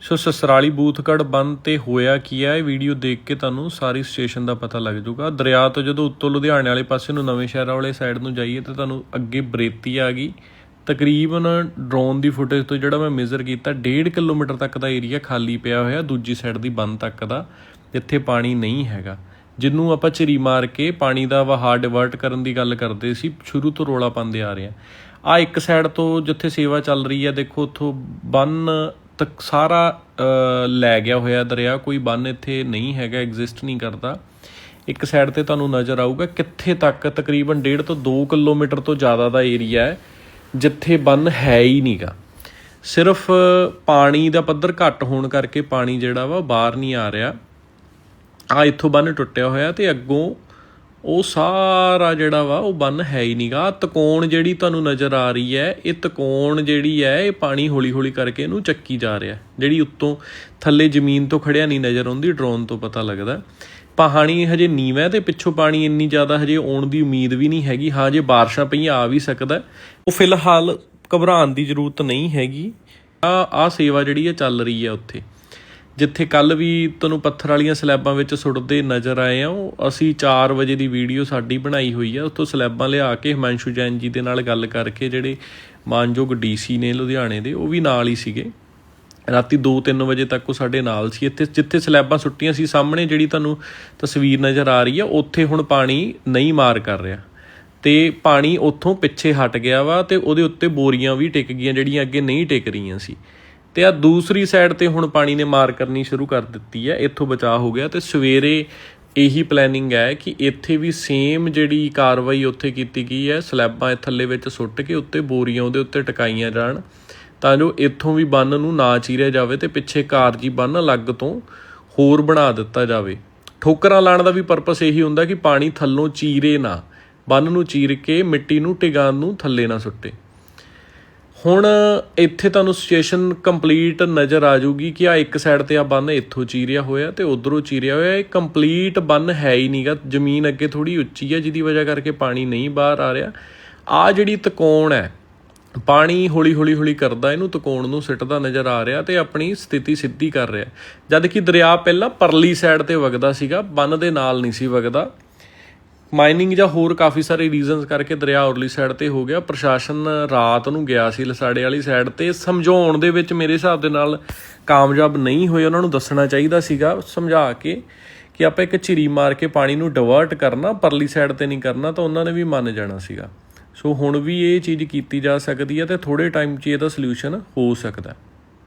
ਸੋ ਸਸਰਾਲੀ ਬੂਥਗੜ ਬੰਦ ਤੇ ਹੋਇਆ ਕੀ ਹੈ ਇਹ ਵੀਡੀਓ ਦੇਖ ਕੇ ਤੁਹਾਨੂੰ ਸਾਰੀ ਸਟੇਸ਼ਨ ਦਾ ਪਤਾ ਲੱਗ ਜਾਊਗਾ। ਦਰਿਆ ਤੋਂ ਜਦੋਂ ਉੱਤੋਂ ਲੁਧਿਆਣੇ ਵਾਲੇ ਪਾਸੇ ਨੂੰ ਨਵੇਂ ਸ਼ਹਿਰ ਵਾਲੇ ਸਾਈਡ ਨੂੰ ਜਾਈਏ ਤਾਂ ਤੁਹਾਨੂੰ ਅੱਗੇ ਬਰੇਤੀ ਆ ਗਈ। ਤਕਰੀਬਨ ਡਰੋਨ ਦੀ ਫੁਟੇਜ ਤੋਂ ਜਿਹੜਾ ਮੈਂ ਮੇਜ਼ਰ ਕੀਤਾ 1.5 ਕਿਲੋਮੀਟਰ ਤੱਕ ਦਾ ਏਰੀਆ ਖਾਲੀ ਪਿਆ ਹੋਇਆ, ਦੂਜੀ ਸਾਈਡ ਦੀ ਬੰਦ ਤੱਕ ਦਾ। ਜਿੱਥੇ ਪਾਣੀ ਨਹੀਂ ਹੈਗਾ। ਜਿਹਨੂੰ ਆਪਾਂ ਝਰੀ ਮਾਰ ਕੇ ਪਾਣੀ ਦਾ ਵਹਾਅ ਡਿਵਰਟ ਕਰਨ ਦੀ ਗੱਲ ਕਰਦੇ ਸੀ, ਸ਼ੁਰੂ ਤੋਂ ਰੋਲਾ ਪਾਉਂਦੇ ਆ ਰਹੇ ਆ। ਆ ਇੱਕ ਸਾਈਡ ਤੋਂ ਜਿੱਥੇ ਸੇਵਾ ਚੱਲ ਰਹੀ ਹੈ ਦੇਖੋ ਉੱਥੋਂ ਬੰਨ ਤੱਕ ਸਾਰਾ ਲੈ ਗਿਆ ਹੋਇਆ ਦਰਿਆ, ਕੋਈ ਬੰਨ ਇੱਥੇ ਨਹੀਂ ਹੈਗਾ ਐਗਜ਼ਿਸਟ ਨਹੀਂ ਕਰਦਾ। ਇੱਕ ਸਾਈਡ ਤੇ ਤੁਹਾਨੂੰ ਨਜ਼ਰ ਆਊਗਾ ਕਿੱਥੇ ਤੱਕ, ਤਕਰੀਬਨ 1.5 ਤੋਂ 2 ਕਿਲੋਮੀਟਰ ਤੋਂ ਜ਼ਿਆਦਾ ਦਾ ਏਰੀਆ ਹੈ, ਜਿੱਥੇ ਬੰਨ ਹੈ ਹੀ ਨਹੀਂਗਾ। ਸਿਰਫ, ਪਾਣੀ ਦਾ ਪੱਧਰ ਘੱਟ ਹੋਣ ਕਰਕੇ ਪਾਣੀ ਜਿਹੜਾ ਵਾ ਬਾਹਰ ਨਹੀਂ ਆ ਰਿਹਾ। ਆ ਇੱਥੋਂ ਬੰਨ ਟੁੱਟਿਆ ਹੋਇਆ ਤੇ ਅੱਗੋਂ ਉਹ ਸਾਰਾ ਜਿਹੜਾ ਵਾ, ਉਹ ਬੰਨ ਹੈ ਹੀ ਨਹੀਂਗਾ ਤਕੋਣ ਜਿਹੜੀ ਤੁਹਾਨੂੰ ਨਜ਼ਰ ਆ ਰਹੀ ਹੈ, ਇਹ ਤਕੋਣ ਜਿਹੜੀ ਹੈ, ਇਹ ਪਾਣੀ ਹੌਲੀ ਹੌਲੀ ਕਰਕੇ ਇਹਨੂੰ ਚੱਕੀ ਜਾ ਰਿਹਾ ਜਿਹੜੀ ਉੱਤੋਂ ਥੱਲੇ ਜ਼ਮੀਨ ਤੋਂ ਖੜਿਆ ਨਹੀਂ ਨਜ਼ਰ ਆਉਂਦੀ, ਡਰੋਨ ਤੋਂ ਪਤਾ ਲੱਗਦਾ ਪਹਾੜੀ ਹਜੇ ਨੀਵਾਂ ਹੈ ਤੇ ਪਿੱਛੋਂ ਪਾਣੀ ਇੰਨੀ ਜ਼ਿਆਦਾ ਹਜੇ ਆਉਣ ਦੀ ਉਮੀਦ ਵੀ ਨਹੀਂ ਹੈਗੀ। ਹਾਂ, ਜੇ ਬਾਰਿਸ਼ਾਂ ਪਈਆਂ, ਆ ਵੀ ਸਕਦਾ ਉਹ ਫਿਲਹਾਲ ਘਬਰਾਉਣ ਦੀ ਜ਼ਰੂਰਤ ਨਹੀਂ ਹੈਗੀ। ਆ ਆ ਸੇਵਾ ਜਿਹੜੀ ਹੈ ਚੱਲ ਰਹੀ ਹੈ ਉੱਥੇ। ਜਿੱਥੇ ਕੱਲ ਵੀ ਤੁਹਾਨੂੰ ਪੱਥਰ ਵਾਲੀਆਂ ਸਲੈਬਾਂ ਵਿੱਚ ਸੁੱਟਦੇ ਨਜ਼ਰ ਆਏ ਆ, ਉਹ ਅਸੀਂ 4 ਵਜੇ ਦੀ ਵੀਡੀਓ ਸਾਡੀ ਬਣਾਈ ਹੋਈ ਆ, ਉੱਥੋਂ ਸਲੈਬਾਂ ਲਿਆ ਕੇ ਹਿਮਾਂਸ਼ੂ ਜੈਨ ਜੀ ਦੇ ਨਾਲ ਗੱਲ ਕਰਕੇ ਜਿਹੜੇ ਮਾਨਯੋਗ ਡੀਸੀ ਨੇ ਲੁਧਿਆਣੇ ਦੇ, ਉਹ ਵੀ ਨਾਲ ਹੀ ਸੀਗੇ। ਰਾਤੀ 2-3 ਵਜੇ ਤੱਕ ਉਹ ਸਾਡੇ ਨਾਲ ਸੀ। ਇੱਥੇ ਜਿੱਥੇ ਸਲੈਬਾਂ ਸੁੱਟੀਆਂ ਸੀ, ਸਾਹਮਣੇ ਜਿਹੜੀ ਤੁਹਾਨੂੰ ਤਸਵੀਰ ਨਜ਼ਰ ਆ ਰਹੀ ਆ, ਉੱਥੇ ਹੁਣ ਪਾਣੀ ਨਹੀਂ ਮਾਰ ਕਰ ਰਿਹਾ। ਤੇ ਪਾਣੀ ਉੱਥੋਂ ਪਿੱਛੇ ਹਟ ਗਿਆ ਵਾ ਤੇ ਉਹਦੇ ਉੱਤੇ ਬੋਰੀਆਂ ਵੀ ਟਿਕ ਗਈਆਂ, ਜਿਹੜੀਆਂ ਅੱਗੇ ਨਹੀਂ ਟਿਕ ਰਹੀਆਂ ਸੀ। ਤੇ ਆ ਦੂਸਰੀ ਸਾਈਡ ਤੇ ਹੁਣ ਪਾਣੀ ਨੇ ਮਾਰ ਕਰਨੀ ਸ਼ੁਰੂ ਕਰ ਦਿੱਤੀ ਹੈ। ਇੱਥੋਂ ਬਚਾਅ ਹੋ ਗਿਆ ਤੇ ਸਵੇਰੇ ਇਹੀ ਪਲੈਨਿੰਗ ਹੈ ਕਿ ਇੱਥੇ ਵੀ ਸੇਮ ਜਿਹੜੀ ਕਾਰਵਾਈ ਉੱਥੇ ਕੀਤੀ ਗਈ ਹੈ। ਸਲੈਬਾਂ ਥੱਲੇ ਵਿੱਚ ਸੁੱਟ ਕੇ ਉੱਤੇ ਬੋਰੀਆਂ ਉਹਦੇ ਉੱਤੇ ਟਿਕਾਈਆਂ ਜਾਣ ਤਾਂ ਜੋ ਇੱਥੋਂ ਵੀ ਬੰਨ ਨੂੰ ਨਾ ਚੀਰਿਆ ਜਾਵੇ ਤੇ ਪਿੱਛੇ ਕਾਰਜੀ ਬੰਨ ਅਲੱਗ ਤੋਂ ਹੋਰ ਬਣਾ ਦਿੱਤਾ ਜਾਵੇ। ਠੋਕਰਾਂ ਲਾਣ ਦਾ ਵੀ ਪਰਪਸ ਇਹੀ ਹੁੰਦਾ ਕਿ ਪਾਣੀ ਥੱਲੋਂ ਚੀਰੇ ਨਾ, ਬੰਨ ਨੂੰ ਚੀਰ ਕੇ ਮਿੱਟੀ ਨੂੰ ਟਿਕਾਣ ਨੂੰ ਥੱਲੇ ਨਾ ਸੁੱਟੇ। ਹੁਣ ਇੱਥੇ ਤੁਹਾਨੂੰ ਸਿਚੁਏਸ਼ਨ ਕੰਪਲੀਟ ਨਜ਼ਰ ਆ ਜਾਊਗੀ ਕਿ ਆ ਇੱਕ ਸਾਈਡ ਤੇ ਆ ਬੰਨ, ਇੱਥੋਂ ਚੀਰਿਆ ਹੋਇਆ ਤੇ ਉਧਰੋਂ ਚੀਰਿਆ ਹੋਇਆ। ਇਹ ਕੰਪਲੀਟ ਬੰਨ ਹੈ ਹੀ ਨਹੀਂਗਾ ਜ਼ਮੀਨ ਅੱਗੇ ਥੋੜੀ ਉੱਚੀ ਹੈ ਜਿਹਦੀ ਵਜ੍ਹਾ ਕਰਕੇ ਪਾਣੀ ਨਹੀਂ ਬਾਹਰ ਆ ਰਿਹਾ। ਆ ਜਿਹੜੀ ਤਕੋਣ ਹੈ, ਪਾਣੀ ਹੌਲੀ ਹੌਲੀ ਹੌਲੀ ਕਰਦਾ, ਇਹਨੂੰ ਤਕੋਣ ਨੂੰ ਸਿੱਟਦਾ ਨਜ਼ਰ ਆ ਰਿਹਾ ਤੇ ਆਪਣੀ ਸਥਿਤੀ ਸਿੱਧੀ ਕਰ ਰਿਹਾ। ਜਦ ਕਿ ਦਰਿਆ ਪਹਿਲਾਂ ਪਰਲੀ ਸਾਈਡ ਤੇ ਵਗਦਾ ਸੀਗਾ, ਬੰਨ ਦੇ ਨਾਲ ਨਹੀਂ ਸੀ ਵਗਦਾ। ਮਾਈਨਿੰਗ ਜਾਂ ਹੋਰ ਕਾਫੀ ਸਾਰੇ ਰੀਜ਼ਨਸ ਕਰਕੇ ਦਰਿਆ ਉਰਲੀ ਸਾਈਡ ਤੇ ਹੋ ਗਿਆ। ਪ੍ਰਸ਼ਾਸਨ ਰਾਤ ਨੂੰ ਗਿਆ ਸੀ ਲਸਾੜੇ ਵਾਲੀ ਸਾਈਡ ਤੇ। ਸਮਝਾਉਣ ਦੇ ਵਿੱਚ ਮੇਰੇ ਹਿਸਾਬ ਦੇ ਨਾਲ ਕਾਮਯਾਬ ਨਹੀਂ ਹੋਏ। ਉਹਨਾਂ ਨੂੰ ਦੱਸਣਾ ਚਾਹੀਦਾ ਸੀਗਾ, ਸਮਝਾ ਕੇ ਕਿ ਆਪਾਂ ਇੱਕ ਝਿਰੀ ਮਾਰ ਕੇ ਪਾਣੀ ਨੂੰ ਡਿਵਰਟ ਕਰਨਾ, ਪਰਲੀ ਸਾਈਡ ਤੇ ਨਹੀਂ ਕਰਨਾ, ਤਾਂ ਉਹਨਾਂ ਨੇ ਵੀ ਮੰਨ ਜਾਣਾ ਸੀਗਾ। ਸੋ ਹੁਣ ਵੀ ਇਹ ਚੀਜ਼ ਕੀਤੀ ਜਾ ਸਕਦੀ ਹੈ ਤੇ ਥੋੜੇ ਟਾਈਮ 'ਚ ਇਹਦਾ ਸੋਲੂਸ਼ਨ ਹੋ ਸਕਦਾ ਹੈ।